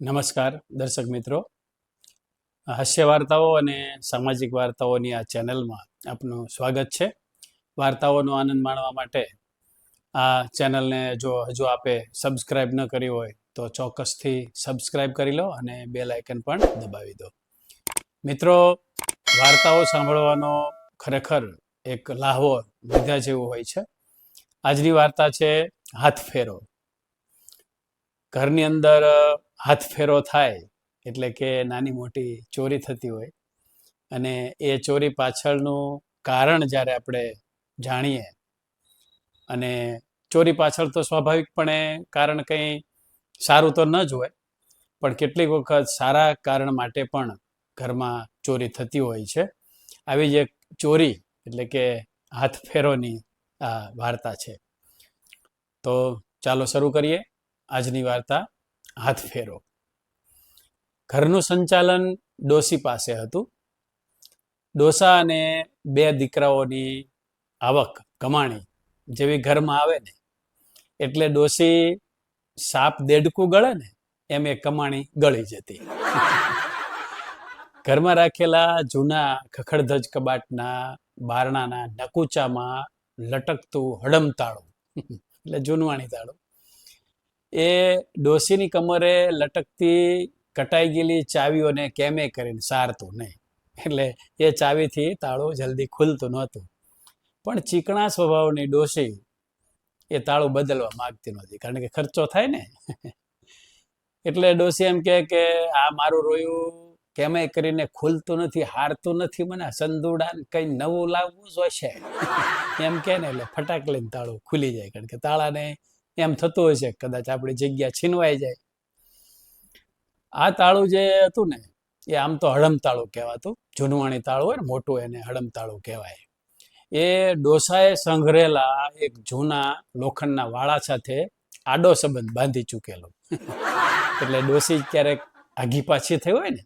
નમસ્કાર, દર્શક મિત્રો. હાસ્ય વાર્તાઓ અને સામાજિક વાર્તાઓની આ ચેનલમાં આપનું સ્વાગત છે. વાર્તાઓનો આનંદ માણવા માટે આ ચેનલને જો હજુ આપે સબસ્ક્રાઇબ ન કરી હોય તો ચોક્કસથી સબસ્ક્રાઇબ કરી લો અને બેલ આઇકન પણ દબાવી દો. મિત્રો, વાર્તાઓ સાંભળવાનો ખરેખર એક લાહવો લીધા જેવું હોય છે. આજની વાર્તા છે હાથ ફેરો ઘરની અંદર હાથ ફેરો થાય, એટલે કે નાની મોટી ચોરી થતી હોય, અને એ ચોરી પાછળનું કારણ જ્યારે આપણે જાણીએ, અને ચોરી પાછળ તો સ્વાભાવિકપણે કારણ કંઈ સારું તો ન જ હોય, પણ કેટલીક વખત સારા કારણ માટે પણ ઘરમાં ચોરી થતી હોય છે. આવી જ એક ચોરી, એટલે કે હાથ ફેરોની આ વાર્તા છે. તો ચાલો શરૂ કરીએ. આજની વાર્તા હાથ ફેરો. ઘરનું સંચાલન ડોસી પાસે હતું. ડોસા અને બે દીકરાઓની આવક કમાણી જેવી ઘરમાં આવે ને, એટલે ડોસી સાપ દેડકું ગળે ને, એમ એ કમાણી ગળી જતી. ઘરમાં રાખેલા જૂના ખખડધજ કબાટના બારણાના નકુચામાં લટકતું હડમતાળું, એટલે જૂનવાણી તાળું એ ડોસીની કમરે લટકતી કટાઈ ગયેલી ચાવીઓને કેમે કરીને સારતું નહીં. એટલે એ ચાવીથી તાળું જલ્દી ખુલતું નહોતું. પણ ચીકણા સ્વભાવની ડોસી એ તાળું બદલવા માગતી નહોતી, કારણ કે ખર્ચો થાય ને. એટલે ડોસી એમ કહે કે આ મારું રોયું કેમે કરીને ખુલતું નથી, હારતું નથી, મને સંદુડાન કંઈ નવું લાવવું જોઈશે એમ કે ને એટલે ફટાક લઈને તાળું ખુલી જાય, કારણ કે તાળાને એમ થતું હશે કદાચ આપણી જગ્યા છીનવાઈ જાય. આ તાળું જે હતું ને, એ આમ તો હડમ તાળું કહેવાતું. જૂનવાણી તાળું હોય ને, મોટું એને હડમ તાળું કહેવાય. એ ડોસાએ સંઘરેલા એક જૂના લોખંડના વાળા સાથે આડો સંબંધ બાંધી ચૂકેલો. એટલે ડોસી ક્યારેક આઘી પાછી થઈ હોય ને,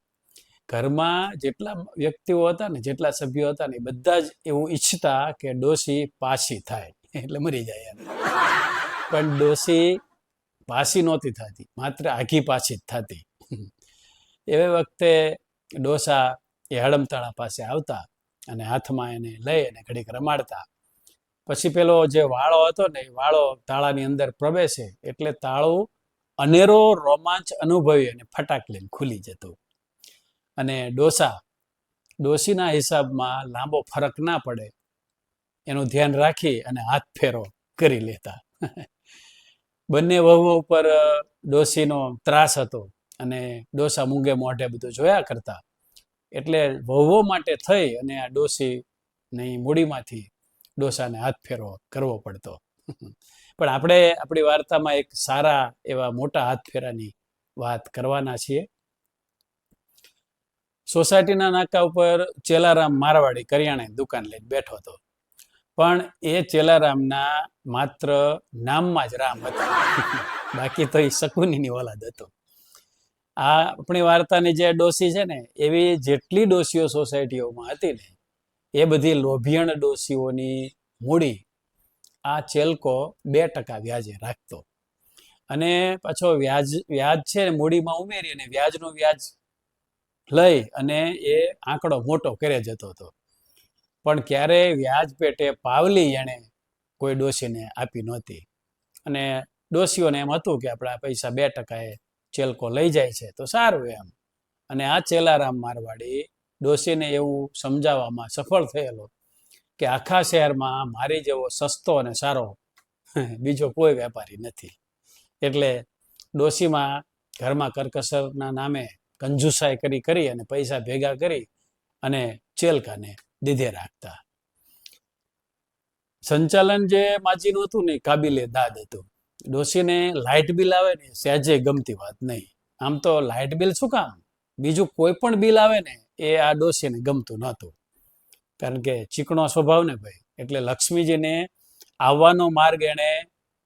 ઘરમાં જેટલા વ્યક્તિઓ હતા ને, જેટલા સભ્યો હતા ને બધા જ એવું ઈચ્છતા કે ડોસી પાછી થાય, એટલે મરી જાય પણ ડોસી પાછી નહોતી થતી, માત્ર આઘી પાછી જ થતી. એવી વખતે ડોસા એ હડમતાળા પાસે આવતા અને હાથમાં એને લઈ અને ઘડીક રમાડતા. પછી પેલો જે વાળો હતો ને, એ વાળો તાળાની અંદર પ્રવેશે એટલે તાળું અનેરો રોમાંચ અનુભવી અને ફટાક લઈને ખુલી જતું. અને ડોસા ડોસીના હિસાબમાં લાંબો ફરક ના પડે. એનું ધ્યાન રાખી અને હાથ ફેરો કરી લેતા. બંને વહુઓ ઉપર ડોસીનો ત્રાસ હતો અને ડોસા મૂંગે મોઢે બધું જોયા કરતા. એટલે વહુઓ માટે થઈ અને આ ડોસીની મૂડીમાંથી ડોસાને હાથ ફેરવો, કરવો પડતો. પણ આપણે આપણી વાર્તામાં એક સારા એવા મોટા હાથ ફેરાની વાત કરવાના છીએ. સોસાયટીના નાકા ઉપર ચેલારામ મારવાડી કરિયાણે દુકાન લઈને બેઠો હતો. પણ એ ચેલારામના માત્ર નામમાં જ રામ હતા. બાકી તો એ શકુનીની ઓલાદ હતો. આ આપણી વાર્તાની જે ડોસી છે ને, એવી જેટલી ડોસીઓ સોસાયટીઓમાં હતી ને, એ બધી લોભિયણ ડોસીઓની મૂડી આ ચેલકો બે ટકા વ્યાજે રાખતો. અને પાછો વ્યાજ વ્યાજ છે ને મૂડીમાં ઉમેરી અને વ્યાજનું વ્યાજ લઈ અને એ આંકડો મોટો કરે જતો હતો. પણ ક્યારેય વ્યાજ પેટે પાવલી એણે કોઈ ડોસીને આપી નહોતી. અને ડોશીઓને એમ હતું કે આપણા પૈસા બે ટકાએ ચેલકો લઈ જાય છે, તો સારું એમ. અને આ ચેલારામ મારવાડી ડોશીને એવું સમજાવવામાં સફળ થયેલો કે આખા શહેરમાં મારી જેવો સસ્તો અને સારો બીજો કોઈ વેપારી નથી. એટલે ડોશીમાં ઘરમાં કરકસરના નામે કંજુસાઈ કરી કરી અને પૈસા ભેગા કરી અને ચેલકાને દીધે રાખતા. સંચાલન જે માજીનું હતું ને, કાબિલે દાદ હતું. ડોશીને લાઇટ બિલ આવે ને, સહેજે ગમતી વાત નહીં. આમ તો લાઇટ બિલ શું કામ? બીજું કોઈ પણ બિલ આવે ને, એ આ ડોશીને ગમતું નહોતું. કારણ કે ચીકણો સ્વભાવ ને ભાઈ. એટલે લક્ષ્મીજીને આવવાનો માર્ગ એણે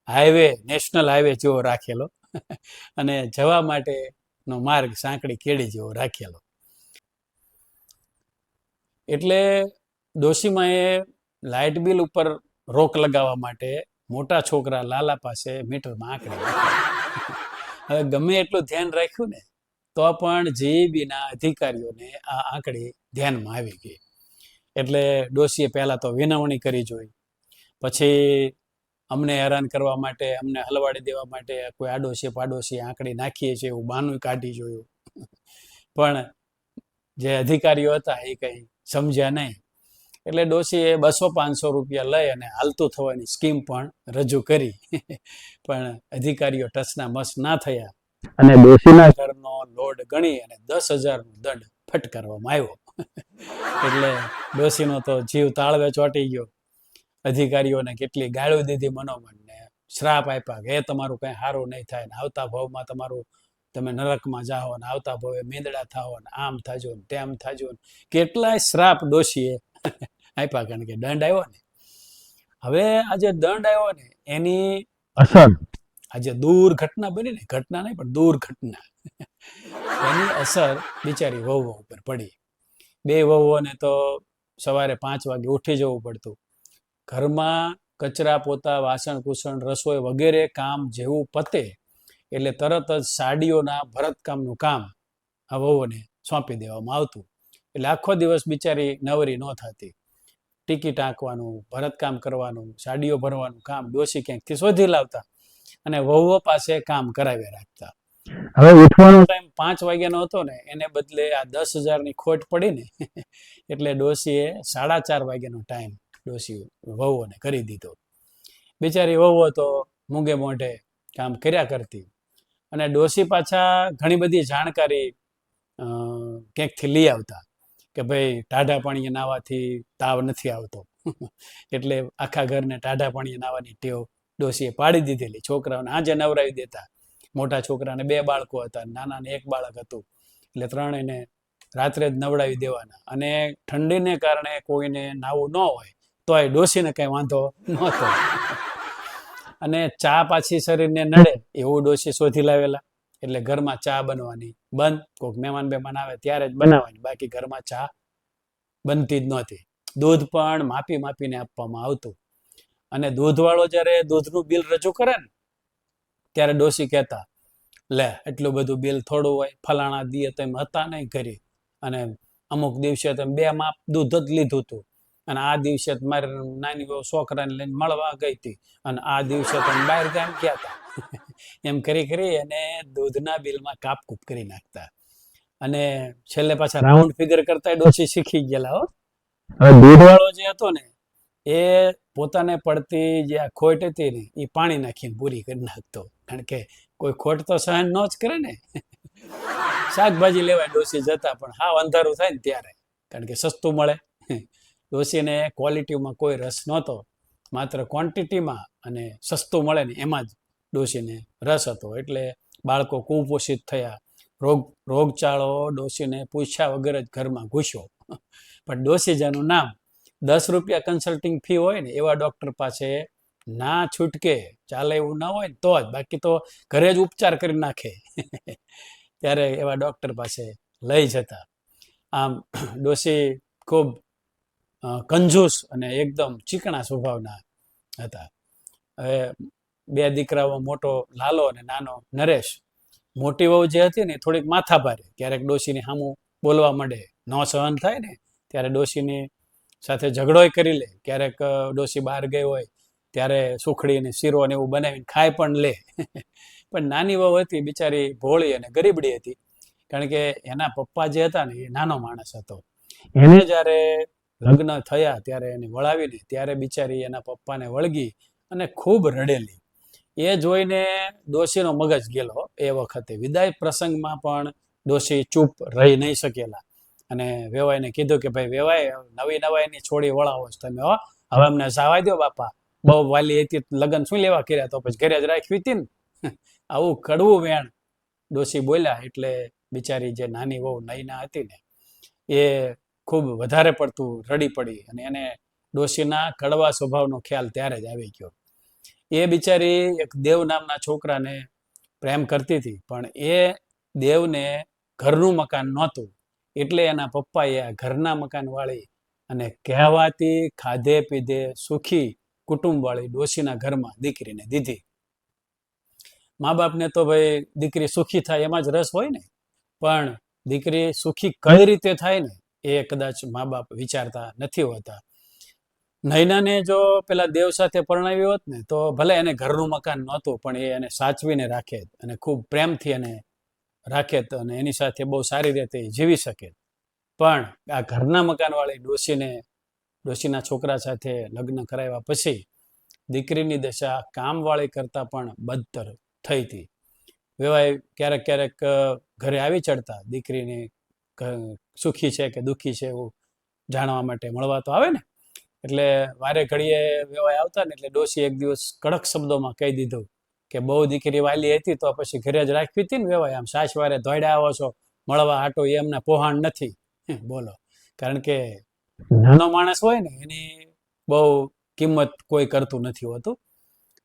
હાઈવે, નેશનલ હાઈવે જેવો રાખેલો. અને જવા માટેનો માર્ગ સાંકડી કેડી જેવો રાખેલો. એટલે ડોશીમાએ લાઇટ બિલ ઉપર રોક લગાવવા માટે મોટા છોકરા લાલા પાસે મીટરમાં આંકડી હવે ગમે એટલું ધ્યાન રાખ્યું ને, તો પણ જીઈબીના અધિકારીઓને આ આંકડી ધ્યાનમાં આવી ગઈ. એટલે ડોશીએ પહેલાં તો વિનવણી કરી જોઈ. પછી અમને હેરાન કરવા માટે, અમને હલવાડી દેવા માટે કોઈ આડોશી પાડોશી આંકડી નાખીએ છીએ એવું બાનું કાઢી જોયું. પણ જે અધિકારીઓ હતા એ કંઈ સમજ્યા નહીં. એટલે ડોશીએ બસો પાંચસો રૂપિયા લઈ અને હાલતું થવાની સ્કીમ પણ રજૂ કરી. પણ અધિકારીઓ ટચના મસ ના થયા. અને ડોશીના ઘરનો લોડ ગણી અને દસ હજારનો દંડ ફટકારવામાં આવ્યો. એટલે ડોશીનો તો જીવ તાળવે ચોંટી ગયો. અધિકારીઓને કેટલી ગાળો દીધી મનોમનને. શ્રાપ આપ્યા કે એ તમારું કંઈ સારું નહીં થાય ને આવતા ભાવમાં તમારું તમે નરકમાં જાઓ ને આવતા ભવે મેંદડા થાઓ ને આમ થાજો ને તેમ થાજો ને કેટલાય શ્રાપ ડોશીએ આપ્યા કારણ કે દંડ આવ્યો ને. હવે આ જે દંડ આવ્યો ને એની અસર. આજે દૂર ઘટના બની ને ઘટના નહીં પણ દૂર ઘટના એની અસર બિચારી વહુઓ ઉપર પડી. બે વહુઓને તો સવારે પાંચ વાગે ઉઠી જવું પડતું. ઘરમાં કચરા પોતા વાસણ કુસણ રસોઈ વગેરે કામ જેવું પતે એટલે તરત જ સાડીઓના ભરતકામનું કામ આ વહુઓને સોંપી દેવામાં આવતું. એટલે આખો દિવસ બિચારી નવરી ન થતી. ટીકી ટાંકવાનું ભરતકામ કરવાનું સાડીઓ ભરવાનું કામ ડોસી ક્યાંકથી શોધી લાવતા અને વહુઓ પાસે કામ કરાવી રાખતા. હવે ઉઠવાનો ટાઈમ પાંચ વાગ્યાનો હતો ને એને બદલે આ દસ હજારની ખોટ પડી ને એટલે ડોસીએ સાડા ચાર વાગ્યાનો ટાઈમ ડોસી વહુઓને કરી દીધો. બિચારી વહુઓ તો મૂંગે મોઢે કામ કર્યા કરતી. અને ડોશી પાછા ઘણી બધી જાણકારી ક્યાંકથી લઈ આવતા કે ભાઈ ટાઢા પાણીએ નાહવાથી તાવ નથી આવતો. એટલે આખા ઘરને ટાઢા પાણીએ નાવાની ટેવ ડોશીએ પાડી દીધેલી. છોકરાઓને આજે નવરાવી દેતા. મોટા છોકરાને બે બાળકો હતા, નાનાને એક બાળક હતું. એટલે ત્રણેયને રાત્રે જ નવડાવી દેવાના. અને ઠંડીને કારણે કોઈને નાવું ન હોય તો એ ડોસીને કંઈ વાંધો નહોતો. અને ચા પાછી શરીરને નડે એવું ડોસી શોધી લાવેલા. એટલે ઘરમાં ચા બનવાની બંધ. કોઈક મહેમાન બેમાન આવે ત્યારે જ બનાવવાની. બાકી ઘરમાં ચા બનતી જ નહોતી. દૂધ પણ માપી માપીને આપવામાં આવતું. અને દૂધવાળો જ્યારે દૂધનું બિલ રજૂ કરે ને, ત્યારે ડોસી કહેતા, લે, એટલું બધું બિલ થોડું હોય, ફલાણા દીએ તેમ હતા નહીં કરી અને અમુક દિવસે તેમ બે માપ દૂધ જ લીધું હતું અને આ દિવસે મારી નાની બહુ છોકરાને લઈને મળવા ગઈ હતી. અને આ દિવસે તમે બહાર ગામ ગયા હતા. એમ કરી કરી અને દૂધના બિલમાં કાપકૂપ કરી નાખતા. અને છેલ્લે પાછા રાઉન્ડ ફિગર કરતા ડોસી શીખી ગયેલા હો. હવે દૂધ વાળો જે હતો ને એ પોતાને પડતી જે આ ખોટ હતી ને એ પાણી નાખીને પૂરી કરી નાખતો. કારણ કે કોઈ ખોટ તો સહન ન જ કરે ને. શાકભાજી લેવાય ડોસી જતા પણ હા અંધારું થાય ને ત્યારે. કારણ કે સસ્તું મળે. ડોસીને ક્વોલિટીમાં કોઈ રસ નહોતો, માત્ર ક્વોન્ટિટીમાં અને સસ્તું મળે ને એમાં જ ડોશીને રસ હતો. એટલે બાળકો કુપોષિત થયા. રોગ, રોગચાળો ડોશીને પૂછ્યા વગર જ ઘરમાં ઘૂસ્યો. પણ ડોશીજાનું નામ દસ રૂપિયા કન્સલ્ટિંગ ફી હોય ને એવા ડૉક્ટર પાસે ના છૂટકે, ચાલે એવું ના હોય તો જ. બાકી તો ઘરે જ ઉપચાર કરી નાખે. ત્યારે એવા ડૉક્ટર પાસે લઈ જતા. આમ ડોશી ખૂબ કંજૂસ અને એકદમ ચીકણા સ્વભાવના હતા. હવે બે દીકરાઓ મોટો લાલો અને નાનો નરેશ. મોટી વહુ જે હતી ને થોડીક માથા ભારે ક્યારેક ડોશીની સામું બોલવા માંડે. ન સહન થાય ને ત્યારે ડોશીની સાથે ઝઘડોય કરી લે. ક્યારેક ડોશી બહાર ગઈ હોય ત્યારે સુખડી અને શીરો ને એવું બનાવીને ખાઈ પણ લે. પણ નાની વહુ હતી બિચારી ભોળી અને ગરીબડી હતી. કારણ કે એના પપ્પા જે હતા ને એ નાનો માણસ હતો. એને જ્યારે લગ્ન થયા ત્યારે એને વળાવીને, ત્યારે બિચારી એના પપ્પાને વળગી અને ખૂબ રડેલી. એ જોઈને ડોશીનો મગજ ગયેલો. એ વખતે વિદાય પ્રસંગમાં પણ ડોશી ચૂપ રહી નહીં શકેલા. અને વેવાઈને કીધું કે, ભાઈ વેવાય નવી નવાઈની છોડી વળાવો છો તમે, હો. હવે અમને જવા દો બાપા. બહુ વાલી હતી, લગ્ન શું લેવા કર્યા? તો પછી ઘરે જ રાખવી હતી ને. આવું કડવું વેણ ડોશી બોલ્યા એટલે બિચારી જે નાની વહુ નૈના હતી ને, એ ખૂબ વધારે પડતું રડી પડી અને એને ડોશીના કડવા સ્વભાવનો ખ્યાલ ત્યારે જ આવી ગયો. એ બિચારી એક દેવ નામના છોકરાને પ્રેમ કરતી હતી, પણ એ દેવને ઘરનું મકાન નહોતું, એટલે એના પપ્પાએ આ ઘરના મકાનવાળી અને કહેવાતી ખાધે પીધે સુખી કુટુંબવાળી ડોશીના ઘરમાં દીકરીને દીધી. મા બાપને તો ભાઈ દીકરી સુખી થાય એમાં જ રસ હોય ને, પણ દીકરી સુખી કઈ રીતે થાય ને એ કદાચ મા બાપ વિચારતા નથી હોતા. નૈનાને જો પેલા દેવ સાથે પરણાવી હોત ને, તો ભલે એને ઘરનું મકાન નહોતું, પણ એ એને સાચવીને રાખે અને ખૂબ પ્રેમથી એને રાખે અને એની સાથે બહુ સારી રીતે જીવી શકે. પણ આ ઘરના મકાનવાળી ડોશીને, ડોશીના છોકરા સાથે લગ્ન કરાવ્યા પછી દીકરીની દશા કામવાળી કરતાં પણ બદતર થઈ હતી. વેવાય ક્યારેક ક્યારેક ઘરે આવી ચડતા દીકરીને સુખી છે કે દુઃખી છે એવું જાણવા માટે મળવા તો આવે ને? એટલે વારે ઘડીએ વેવાય આવતા ને એટલે ડોશી એક દિવસ કડક શબ્દોમાં કહી દીધું કે બહુ દીકરી વાલી હતી તો પછી ઘરે જ રાખવી હતી ને વેવાય, આમ સાસ વારે દોડ્યા આવો છો, મળવા હાટો એ એમના પોહાણ નથી. બોલો. કારણ કે નાનો માણસ હોય ને, એની બહુ કિંમત કોઈ કરતું નથી હોતું.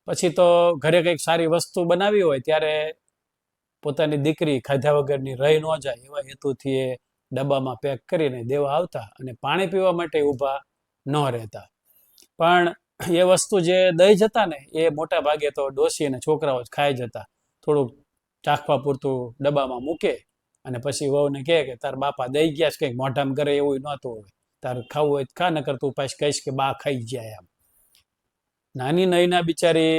પછી તો ઘરે કંઈક સારી વસ્તુ બનાવી હોય, ત્યારે પોતાની દીકરી ખાધા વગરની રહી ન જાય, એવા હેતુથી એ ડબ્બામાં પેક કરીને દેવા આવતા અને પાણી પીવા માટે ઊભા ન રહેતા. પણ એ વસ્તુ જે દઈ જતા ને એ મોટા ભાગે તો ડોસી અને છોકરાઓ જ ખાઈ જતા થોડુંક ચાખવા પૂરતું ડબ્બામાં મૂકે અને પછી વહુને કહે કે તાર બાપા દઈ ગયા છે કંઈક મોઢામ કરે એવું નહોતું હોય. તારે ખાવું હોય ખા ન કરતું પાછી કહીશ કે બા ખાઈ જાય એમ. નાની નઈના બિચારી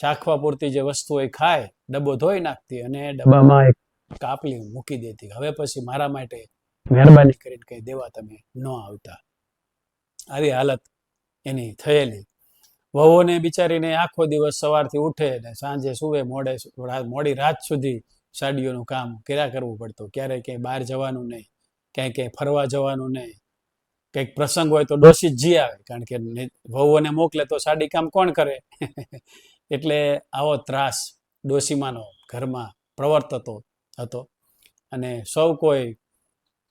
ચાખવા પૂરતી જે વસ્તુ હોય ખાય ડબ્બો ધોઈ નાખતી અને ડબ્બામાં એક કાપલી મૂકી દેતી. હવે પછી મારા માટે મહેરબાની કરીને કહી દેવા તમે ન આવતા. આવી હાલત એની થયેલી. વહુને બિચારીને આખો દિવસ સવારથી ઉઠે ને સાંજે સુવે, મોડે મોડી રાત સુધી સાડીઓનું કામ કર્યા કરવું પડતું. ક્યારેય ક્યાંય બહાર જવાનું નહીં, ક્યાંય ક્યાંય ફરવા જવાનું નહીં. કંઈક પ્રસંગ હોય તો ડોસી જી આવે, કારણ કે વહુઓને મોકલે તો સાડી કામ કોણ કરે? એટલે આવો ત્રાસ ડોસીમાનો ઘરમાં પ્રવર્તતો હતો. અને સૌ કોઈ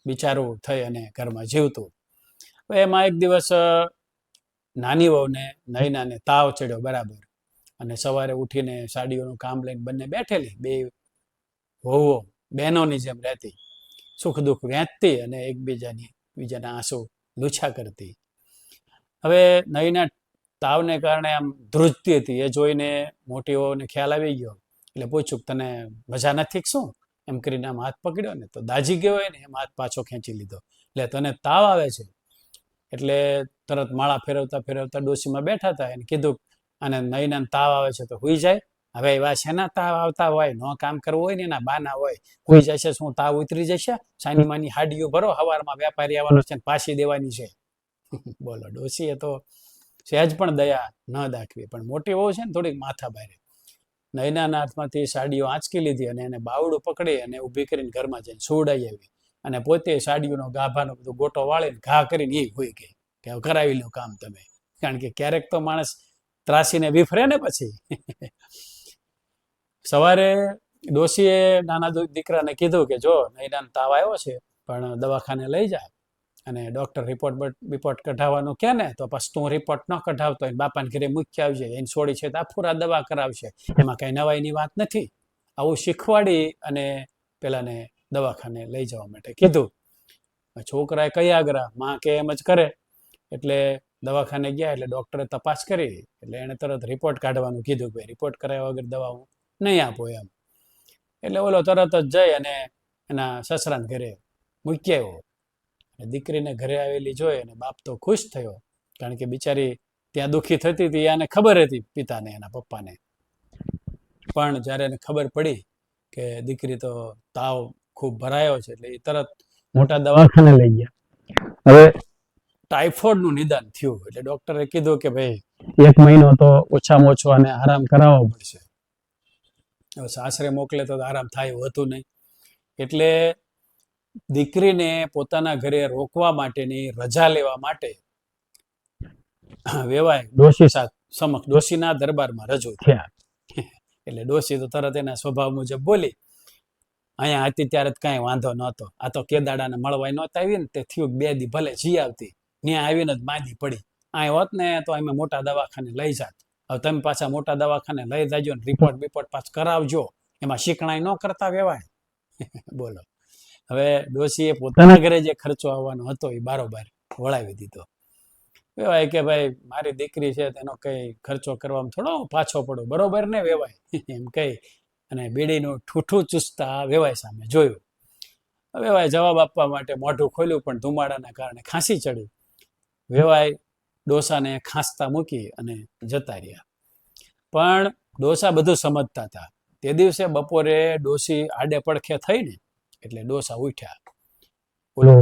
બિચારું થઈ અને ઘરમાં જીવતું. એમાં એક દિવસ નાની વહુને નૈનાને તાવ ચડ્યો બરાબર. અને સવારે ઉઠીને સાડીઓનું કામ લઈને બંને બેઠેલી. બે વહુઓ, બહેનોની જેમ રહેતી. સુખ દુઃખ વહેંચતી અને એકબીજાની, બીજાના આંસુ લૂછા કરતી. હવે નૈના તાવને કારણે આમ ધ્રુજતી હતી. એ જોઈને મોટી વહુને ખ્યાલ આવી ગયો. એટલે પૂછ્યું, તને મજા નથી શું? એમ કરીને આમ હાથ પકડ્યો ને તો દાજી ગયો હોય ને, એમ હાથ પાછો ખેંચી લીધો. એટલે તને તાવ આવે છે. એટલે તરત માળા ફેરવતા ફેરવતા ડોશીમાં બેઠા હતા એને કીધું અને નઈને તાવ આવે છે તો હુઈ જાય. હવે એવા શેના તાવ આવતા હોય? નો કામ કરવું હોય ને એના બાના હોય. હુઈ જશે શું? તાવ ઉતરી જશે? સાની માની હાડીઓ ભરો, હવારમાં વેપારી આવવાનો છે પાછી દેવાની છે. બોલો ડોશીએ તો સહેજ પણ દયા ન દાખવી. પણ મોટી વહુ છે ને થોડીક માથા બારે નૈનાના હાથમાંથી સાડીઓ આંચકી લીધી અને એને બાવડું પકડી અને ઊભી કરીને ઘરમાં જઈને સુવડાઈ આવી. અને પોતે સાડીઓનો ગાભાનો બધો ગોટો વાળીને ઘા કરીને એ હોઈ ગઈ કે કરાવી લો કામ તમે. કારણ કે ક્યારેક તો માણસ ત્રાસીને વિફરે ને પછી. સવારે ડોશીએ નાના દીકરાને કીધું કે જો નૈનાને તાવ આવ્યો છે, પણ દવાખાને લઈ જા. અને ડૉક્ટર રિપોર્ટ રિપોર્ટ કઢાવવાનું કહે ને, તો પછી તું રિપોર્ટ ન કઢાવતો હોય બાપાને ઘરે મૂકી આવજે, એને છોડી છે તો આ દવા કરાવશે. એમાં કાંઈ નવાઈની વાત નથી. આવું શીખવાડી અને પેલાને દવાખાને લઈ જવા માટે કીધું. છોકરાએ કઈ આગ્રહ? માં કે એમ જ કરે. એટલે દવાખાને ગયા એટલે ડૉક્ટરે તપાસ કરી. એટલે એણે તરત રિપોર્ટ કાઢવાનું કીધું કે રિપોર્ટ કરાવ્યા વગર દવા હું નહીં આપો એમ. એટલે ઓલો તરત જ જઈ અને એના સસરાને ઘરે મૂકી આવ્યો. દીકરીને ઘરે આવેલી જોઈ અને બાપ તો ખુશ થયો. કારણ કે બિચારી ત્યાં દુઃખી થતી હતી એને ખબર હતી પિતાને એના પપ્પાને. પણ જ્યારે એને ખબર પડી કે દીકરી તો તાવ ખૂબ ભરાયો છે એટલે એ તરત મોટા દવાખાને લઈ ગયા. હવે ટાઇફોઇડનું નિદાન થયું એટલે ડોક્ટરે કીધું કે ભાઈ એક મહિનો તો ઓછામાં ઓછો અને આરામ કરાવવો પડશે. સાસરે મોકલે તો આરામ થાય એવું હતું નહીં. એટલે દીકરીને પોતાના ઘરે રોકવા માટેની રજા લેવા માટે વેવાય ડોશી સમક્ષ ડોશીના દરબારમાં રજૂ થયા. એટલે ડોશી તો તરત એના સ્વભાવ મુજબ બોલી અહીંયા હતી ત્યારે કાંઈ વાંધો નહોતો. આ તો કેદાડાને મળવાય નહોતા આવી ને તે થયું બે દી ભલે જી આવતી. ત્યાં આવીને જ માંદી પડી. અહીં હોત ને તો અમે મોટા દવાખાને લઈ જાત. હવે તમે પાછા મોટા દવાખાને લઈ જાજો ને રિપોર્ટ બિપોર્ટ પાછ કરાવજો. એમાં શીખણાઈ ન કરતા વેવાય. બોલો. હવે ડોશીએ પોતાના ઘરે જે ખર્ચો આવવાનો હતો એ બારોબાર વળાવી દીધો. વેવાય કે ભાઈ મારી દીકરી છે તેનો કઈ ખર્ચો કરવામાં થોડો પાછો પડો. બરોબર ને વેવાય? એમ કહી અને બીડીનું ઠૂઠું ચૂસતા વેવાય સામે જોયું. વેવાય જવાબ આપવા માટે મોઢું ખોલ્યું પણ ધુમાડાના કારણે ખાંસી ચડી. વેવાય ડોસાને ખાંસતા મૂકી અને જતા રહ્યા. પણ ડોસા બધું સમજતા હતા. તે દિવસે બપોરે ડોસી આડે પડખે થઈ ને એટલે ડોસા ઉઠ્યા. ઓલો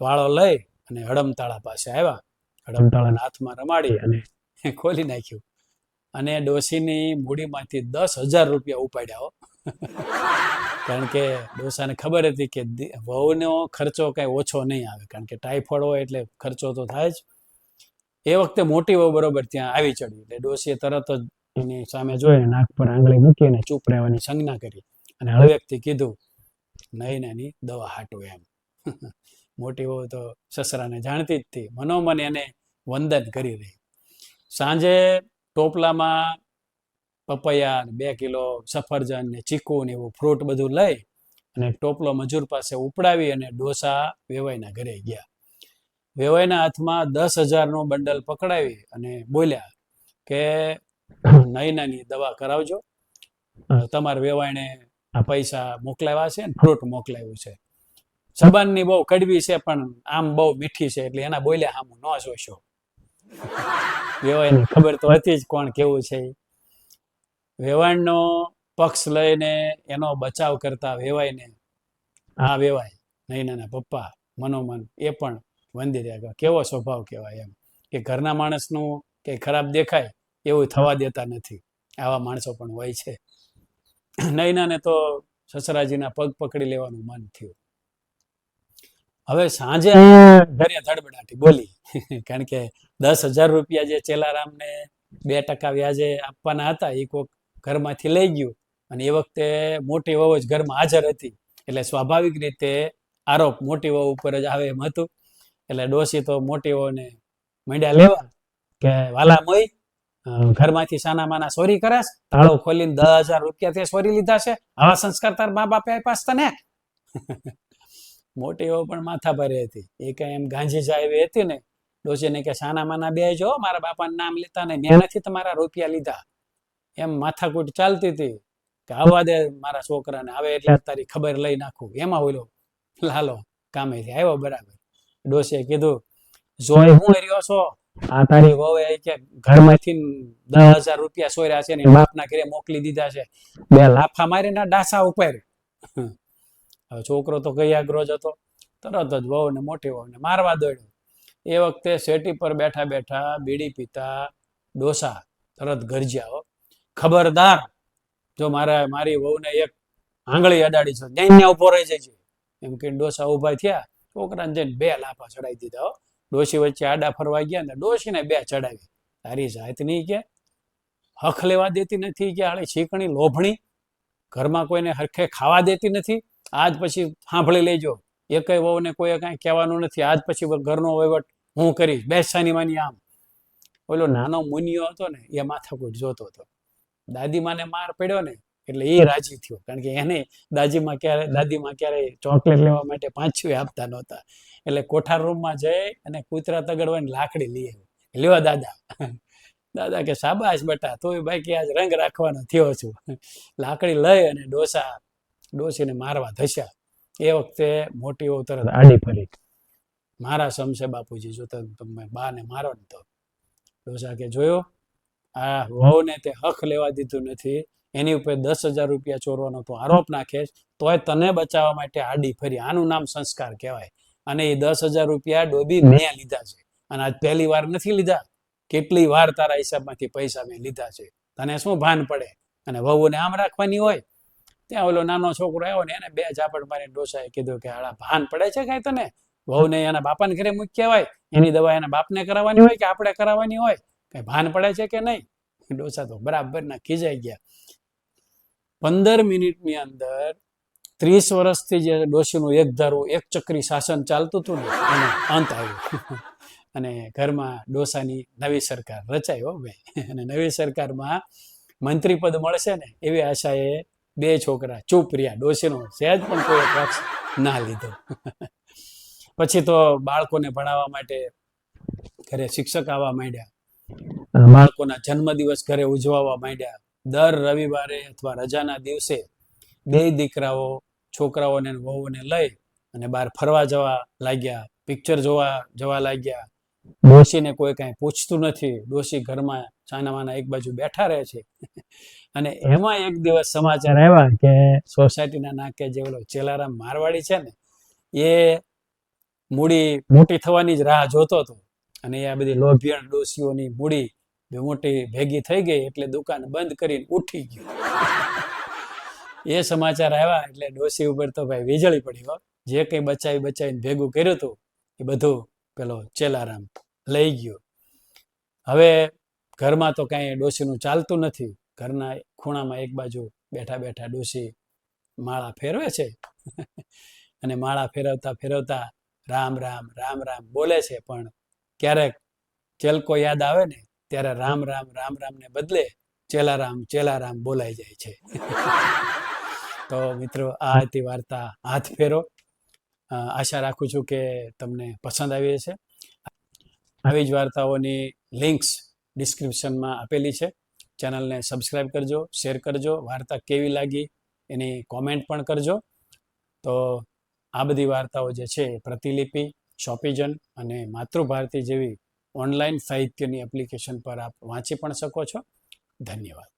વાળો લઈ અને હડમતાળા પાસે આવ્યા. હડમતાળાના હાથમાં રમાડી અને ખોલી નાખ્યું. અને ડોસીની મૂડીમાંથી દસ હજાર રૂપિયા ઉપાડ્યા કારણ કે ડોસાને ખબર હતી કે વહુનો ખર્ચો કાંઈ ઓછો નહીં આવે. કારણ કે ટાઈફોઈડ હોય એટલે ખર્ચો તો થાય જ. એ વખતે મોટી વહુ બરોબર ત્યાં આવી ચડી. એટલે ડોશીએ તરત જ એની સામે જોઈને નાક પર આંગળી મૂકીને ચૂપ રહેવાની સંજ્ઞા કરી. અને હળવેકથી કીધું નહીં એની દવા હાટું એમ. મોટી વહુ તો સસરાને જાણતી જ હતી. મનોમન એને વંદન કરી રહી. સાંજે ટોપલામાં પપૈયા બે કિલો સફરજન ને ચીકુ ને એવું ફ્રૂટ બધું લઈ અને ટોપલો મજૂર પાસે ઉપડાવી અને ડોસા વેવાઈના ઘરે ગયા. વેવાઈના હાથમાં દસ હજારનો બંડલ પકડાવી અને બોલ્યા કે નૈનાની દવા કરાવજો. તમારે વેવાઈને આ પૈસા મોકલાવ્યા છે ને, ફ્રૂટ મોકલાવ્યું છે. સબાનની બહુ કડવી છે, પણ આમ બહુ મીઠી છે, એટલે એના બોલ્યા આમ ન જોશો. વેવાઈને ખબર તો હતી જ કોણ કેવું છે વેવાણનો પક્ષ લઈને એનો બચાવ કરતા વેવાઈને, આ વેવાય, નૈનાના પપ્પા, મનોમન, એ પણ વંદી રહ્યા કેવો સ્વભાવ કહેવાય એમ. કે ઘરના માણસનું કે ખરાબ દેખાય, એવું થવા દેતા નથી. આવા માણસો પણ હોય છે. નૈનાને તો સસરાજીના પગ પકડી લેવાનું મન થયું. હવે સાંજે ઘરે ધડબડાટી બોલી. કારણ કે દસ હજાર રૂપિયા જે ચેલારામને બે ટકા વ્યાજે આપવાના હતા એ કોક ઘરમાંથી લઈ ગયું. અને એ વખતે મોટી વહુ જ ઘરમાં હાજર હતી. એટલે સ્વાભાવિક રીતે આરોપ મોટી વહુ ઉપર જ આવે એમ હતું. એટલે ડોસી તો મોટી વહુને મંડ્યા લેવા કે વાલા મોઈ ઘરમાંથી સાના માના ચોરી કરાશ તાળો ખોલીને દસ હજાર રૂપિયા તે ચોરી લીધા છે આવા સંસ્કાર તાર મા બાપે આપ્યા તને? મોટીઓ પણ માથા ભારે હતી. એ કઈ એમ ગાંજી જાય એવી હતી ને ડોશીને કે સાના માના બે જો મારા બાપાનું નામ લેતા ને મેં નથી તમારા રૂપિયા લીધા. એમ માથાકૂટ ચાલતી હતી કે આવવા દે મારા છોકરાને આવે એટલે તારી ખબર લઈ નાખું. એમાં ઓલો લાલો કામેથી આવ્યો બરાબર. ડોશીએ કીધું જોય હું રહ્યો છો? આ તારી વહુએ કે ઘરમાંથી દસ હજાર રૂપિયા સોર્યા છે ને બાપના ઘરે મોકલી દીધા છે. બે લાફા મારીને ડાસા ઉપર હવે છોકરો તો આગ્રો જ હતો. તરત જ વહુ ને મોટી વહુ ને મારવા દોડ્યો. એ વખતે શેટી પર બેઠા બેઠા બીડી પીતા ડોસા તરત ગરજ્યા હો. ખબરદાર. જો મારા મારી વહુને એક આંગળી અડાડી છે. જઈને ઊભો રહી જજે. એમ કે ડોસા ઊભા થયા. છોકરાને જઈને બે લાફા ચડાવી દીધા હો. ડોશી વચ્ચે આડા ફરવા ગયા ને ડોશીને બે ચડાવી. તારી જાતની કે. હખ લેવા દેતી નથી કે આળે છીકણી, લોભણી. ઘરમાં કોઈને હરખે ખાવા દેતી નથી. આજ પછી સાંભળી લેજો. એકય વહુને કોઈ કાંઈ કહેવાનું નથી. આજ પછી ઘરનો વહીવટ હું કરીશ. બેસાની માની આમ. ઓલો નાનો મુનિયો હતો ને, એ માથાકૂટ જોતો હતો. દાદીમાને માર પડ્યો ને, એટલે એ રાજી થયો. કારણ કે એને દાદીમાં ક્યારે દાદીમાં ક્યારેય ચોકલેટ લેવા માટે પાંચ આપતા નહોતા. એટલે કોઠાર રૂમમાં જઈ અને કૂતરા તગડવાની લાકડી લઈ આવી. લેવા દાદા. દાદા કે શાબાશ બટા, તોય બાકી આજ રંગ રાખવાનો થયો છું. લાકડી લઈ અને ડોસા ડોસીને મારવા ધસ્યા. એ વખતે મોટી વહુ આડી ફરી મારા સમશે બાપુજી, જો તમે તમે બાને મારો ને તો. ડોસા કે, જોયો? આ વહુને તે હક લેવા દીધું નથી. એની ઉપર દસ હજાર રૂપિયા ચોરવાનો તો આરોપ નાખે તોય તને બચાવવા માટે આડી ફરી. આનું નામ સંસ્કાર કહેવાય. અને એ દસ હજાર રૂપિયા ડોબી મેં લીધા છે. અને આજ પહેલી વાર નથી લીધા. કેટલી વાર તારા હિસાબમાંથી પૈસા મેં લીધા છે. તને શું ભાન પડે? અને વહુને આમ રાખવાની હોય? ત્યાં ઓલો નાનો છોકરો આવ્યો ને એને બે ઝાપડ મારી ડોસાએ કીધું કે આડા ભાન પડે છે કાંઈ તને? વહુને એના બાપાને ઘરે મૂક્યા હોય? એની દવા એના બાપને કરાવવાની હોય કે આપણે કરાવવાની હોય? કઈ ભાન પડે છે કે નહીં? ડોસા તો બરાબર ના ખીજાઈ ગયા. પંદર મિનિટની અંદર ત્રીસ વર્ષથી જે ડોશીનું એક ધારું એક ચક્રી શાસન ચાલતું હતું ને એનો અંત આવ્યો. અને ઘરમાં ડોસાની નવી સરકાર રચાઈ હો ભાઈ. અને નવી સરકારમાં મંત્રી પદ મળશે ને એવી આશાએ બે છોકરા ચૂપ રહ્યા. ડોશીનો સહેજ પણ કોઈ પક્ષ ના લીધો. પછી તો બાળકોને ભણાવવા માટે ઘરે શિક્ષક આવવા માંડ્યા. બાળકોના જન્મદિવસ ઘરે ઉજવવા માંડ્યા. દર રવિવારે અથવા રજાના દિવસે બે દીકરાઓ છોકરાઓને વહુને લઈ અને બહાર ફરવા જવા લાગ્યા પિક્ચર જોવા, જવા લાગ્યા. ડોશીને કોઈ કાંઈ પૂછતું નથી. ડોશી ઘરમાં ચાનામાના એક બાજુ બેઠા રહે છે. અને એમાં એક દિવસ સમાચાર આવ્યા કે સોસાયટીના નાકે જે ઓલો ચેલારામ મારવાડી છે ને, એ મૂડી મોટી થવાની જ રાહ જોતો હતો. અને આ બધી લોભિયણ ડોશીઓની મૂડી મોટી ભેગી થઈ ગઈ એટલે દુકાન બંધ કરીને ઉઠી ગયો. એ સમાચાર આવ્યા એટલે ડોશી ઉપર તો ભાઈ વીજળી પડી હો. જે કંઈ બચાવી બચાવીને ભેગું કર્યું હતું એ બધું પેલો ચેલારામ લઈ ગયો. હવે ઘરમાં તો કાંઈ ડોસીનું ચાલતું નથી. ઘરના ખૂણામાં એક બાજુ બેઠા બેઠા ડોસી માળા ફેરવે છે. અને માળા ફેરવતા ફેરવતા રામ રામ રામ રામ બોલે છે, પણ ક્યારેક ચેલકો યાદ આવે ને, ત્યારે રામ રામ રામ રામને બદલે ચેલારામ ચેલારામ બોલાઈ જાય છે. તો મિત્રો, આ હતી વાર્તા હાથ ફેરો. આશા રાખું છું કે તમને પસંદ આવી હશે. આવી જ વાર્તાઓની લિંક્સ ડિસ્ક્રિપ્શનમાં આપેલી છે. ચેનલને સબસ્ક્રાઈબ કરજો, શેર કરજો, વાર્તા કેવી લાગી એની કોમેન્ટ પણ કરજો. તો આ બધી વાર્તાઓ જે છે પ્રતિલિપિ, શોપીજન અને માતૃભારતી જેવી ઓનલાઈન સાહિત્યની એપ્લિકેશન પર આપ વાંચી પણ શકો છો. ધન્યવાદ.